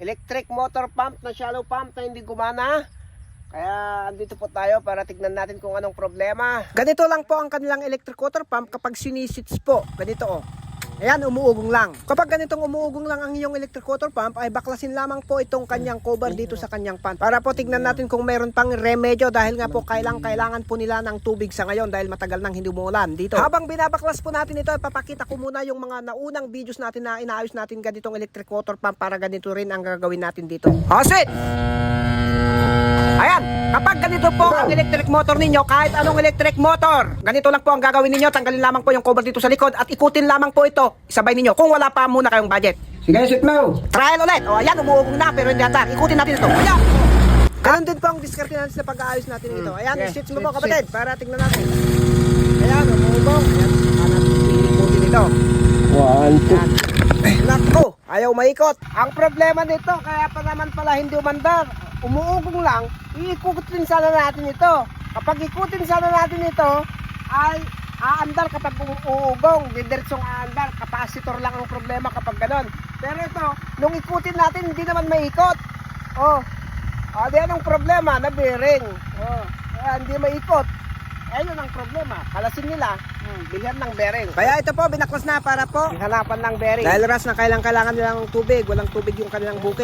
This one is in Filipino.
electric motor pump na shallow pump na hindi gumana. Kaya andito po tayo para tignan natin kung anong problema. Ganito lang po ang kanilang electric water pump kapag sinisits po. Ganito oh. Ayan, umuugong lang. Kapag ganitong umuugong lang ang iyong electric water pump, ay baklasin lamang po itong kanyang cover dito sa kanyang pan. Para po tignan natin kung mayroon pang remedyo dahil nga po kailang kailangan po nila ng tubig sa ngayon dahil matagal nang hindi umuulan dito. Habang binabaklas po natin ito, papakita ko muna yung mga naunang videos natin na inaayos natin ganitong electric water pump para ganito rin ang gagawin natin dito. Hosit! Ayan, ganito po ang electric motor ninyo, kahit anong electric motor, ganito lang po ang gagawin ninyo, tanggalin lamang po yung cover dito sa likod at ikutin lamang po ito, isabay ninyo, kung wala pa muna kayong budget. Sige, sit mo. Trial ulit. O ayan, umuugong na pero hindi ata. Ikutin natin ito. Ayan. Ganun din po ang diskarte natin sa pag-aayos natin ito. Ayan, Yeah, i-switch mo po switch, kapatid para tingnan natin. Ayan, umuugong. Ayan, saka natin ikutin ito. One, two. Ayan. Nako, ayaw maikot. Ang problema nito, kaya pa naman pala hindi umandar. Umuugong lang, iikutin sana natin ito. Kapag ikutin sana natin ito, ay aandar kapag umuugong. Didiretsong aandar. Kapasitor lang ang problema kapag ganon. Pero ito, nung ikutin natin, hindi naman maikot. Oh, ah, di anong problema? Na bearing. Oh, kaya hindi maikot. Ayun ang problema. Kalasin nila, hmm, bilhan ng bearing. Kaya ito po, binaklas na para po. Hanapan ng bearing. Dahil ras na kailang kailangan nila ng tubig. Walang tubig yung kanilang bukid.